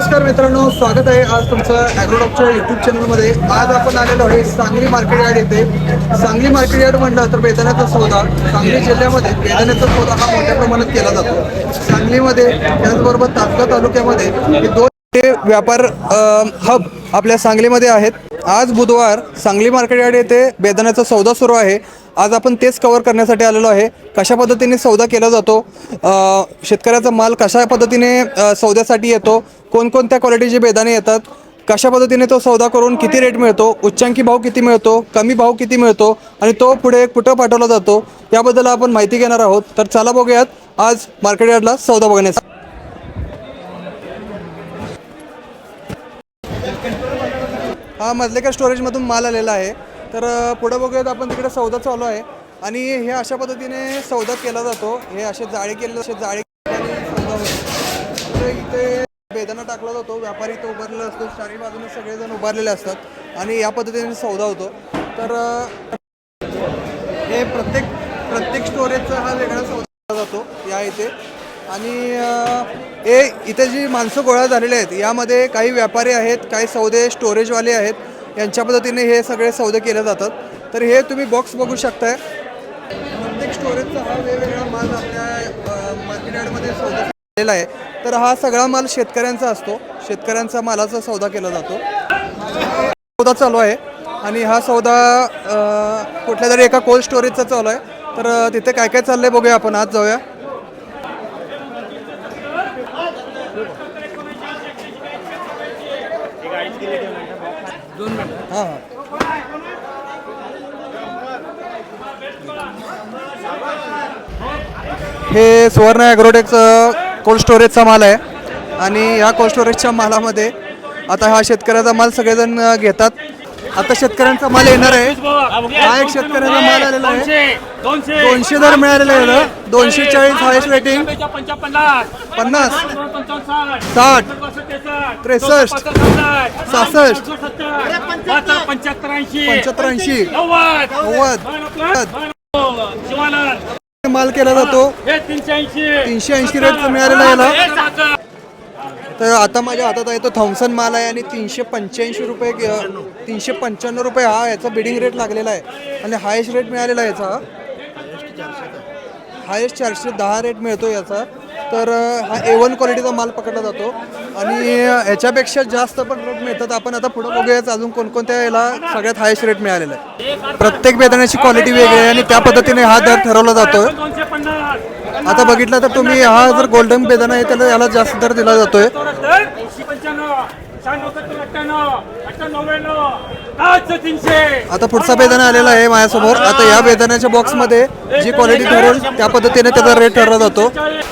नमस्कार मित्रांनो स्वागत आहे आज तुमचं ॲग्रोडॉपच्या युट्यूब चॅनलमध्ये आज आपण आलेलो आहे सांगली मार्केट यार्ड येथे सांगली मार्केट यार्ड म्हणलं तर बेदाण्याचा सौदा. सांगली जिल्ह्यामध्ये बेदाण्याचा सौदा हा मोठ्या प्रमाणात केला जातो. सांगलीमध्ये त्याचबरोबर तासगाव तालुक्यामध्ये दोन व्यापार हब आपल्या सांगलीमध्ये आहेत. आज बुधवार सांगली मार्केटयार्ड येथे बेदाण्याचा सौदा सुरू आहे. आज आपण तेच कव्हर करण्यासाठी आलेलो आहे. कशा पद्धतीने सौदा केला जातो? शेतकऱ्याचा माल कशा पद्धतीने सौद्यासाठी येतो? कोणकोणत्या क्वालिटीचे बेदाणे येतात? कशा पद्धतीने तो सौदा करून किती रेट मिळतो? उच्चांकी भाव किती मिळतो? कमी भाव किती मिळतो? आणि तो पुढे कुठं पाठवला जातो? याबद्दल आपण माहिती घेणार आहोत. तर चला बघूयात आज मार्केटयार्डला सौदा बघण्यासाठी हा मजलेकर स्टोरेजमधून माल आलेला आहे. तर पुढं बघूयात आपण तिकडे सौदा चालू आहे. आणि हे अशा पद्धतीने सौदा केला जातो. हे असे जाळी केले असे जाळी इथे बेदाना टाकला जातो. व्यापारी तो उभारलेला असतो. चारही बाजूने सगळेजण उभारलेले असतात. आणि या पद्धतीने सौदा होतो. तर हे प्रत्येक प्रत्येक स्टोरेजचा हा वेगळा सौदा केला जातो या इथे. आणि ए हे इथे जी माणसं गोळा झालेली आहेत यामध्ये काही व्यापारी आहेत काही सौदे स्टोरेजवाले आहेत यांच्या पद्धतीने हे सगळे सौदे केले जातात. तर हे तुम्ही बॉक्स बघू शकताय. प्रत्येक स्टोरेजचा हा वेगवेगळा माल आपल्या मार्केट सौदा केलेला आहे. तर हा सगळा माल शेतकऱ्यांचा असतो. शेतकऱ्यांचा मालाचा सौदा केला जातो. सौदा चालू आहे. आणि हा सौदा कुठल्या तरी एका कोल्ड स्टोरेजचा चालू आहे. तर तिथे काय काय चाललंय बघूया आपण. आज जाऊया. हां हां. हे सुवर्ण ॲग्रोटेकचं कोल्ड स्टोरेजचा माल आहे. आणि या कोल्ड स्टोरेजच्या मालामध्ये आता हा शेतकऱ्याचा माल सगळेजण घेतात. आता शेतकऱ्यांचा माल येणार आहे. हा एक शेतकऱ्याचा माल आलेला आहे. दोनशे दर मिळालेले आहे दोनशे चाळीस हायस्ट रेटिंग पन्नास. साठ. त्रेसष्ट, सहासष्ट. पंच्याहत्तर ऐंशी. पंच्याहत्तर ऐंशी. नव्वद. माल केला जातो. तीनशे ऐंशी. तीनशे ऐंशी रेटचा मिळालेला आहे. तर आता माझ्या हातात आहे तो थॉम्सन माल आहे आणि तीनशे पंच्याऐंशी रुपये तीनशे पंच्याण्णव रुपये हा याचा बिडिंग रेट लागलेला आहे. आणि हायेस्ट रेट मिळालेला आहे याचा. हायेस्ट चारशे दहा रेट मिळतो याचा. तर हा ए वन क्वालिटीचा माल पकडला जातो. आणि ह्याच्यापेक्षा जास्त पण रेट मिळतात. आपण आता पुढे बघूयाच अजून कोणकोणत्या याला सगळ्यात हायेस्ट रेट मिळालेला आहे. प्रत्येक बेदाण्याची क्वालिटी वेगळी आहे आणि त्या पद्धतीने हा दर ठरवला जातो आता बघितलं तर तुम्ही हा जर गोल्डन बेदाना आहे त्याला याला जास्त दर दिला जातोय. आता पुढचा बेदाना आलेला आहे माझ्यासमोर. आता या बेदाण्याच्या बॉक्समध्ये जी क्वालिटी ठरेल त्या पद्धतीने त्याचा रेट ठरला जातो.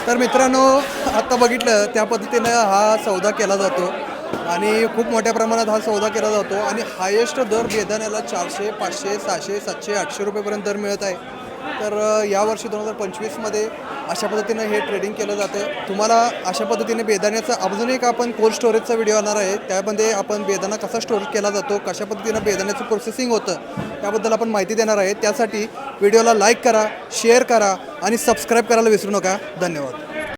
तर मित्रांनो आता बघितलं त्या पद्धतीने हा सौदा केला जातो. आणि खूप मोठ्या प्रमाणात हा सौदा केला जातो. आणि हायेस्ट दर बेदाण्याला चारशे पाचशे सहाशे सातशे आठशे रुपयेपर्यंत दर मिळत आहे. तर यावर्षी दोन हजार पंचवीसमध्ये अशा पद्धतीनं हे ट्रेडिंग केलं जातं. तुम्हाला अशा पद्धतीने बेदाण्याचा अजून एक आपण कोल्ड स्टोरेजचा व्हिडिओ येणार आहे. त्यामध्ये आपण बेदाना कसा स्टोर केला जातो कशा पद्धतीनं बेदाण्याचं प्रोसेसिंग होतं त्याबद्दल आपण माहिती देणार आहे. त्यासाठी व्हिडिओला लाईक करा शेअर करा आणि सबस्क्राईब करायला विसरू नका. धन्यवाद.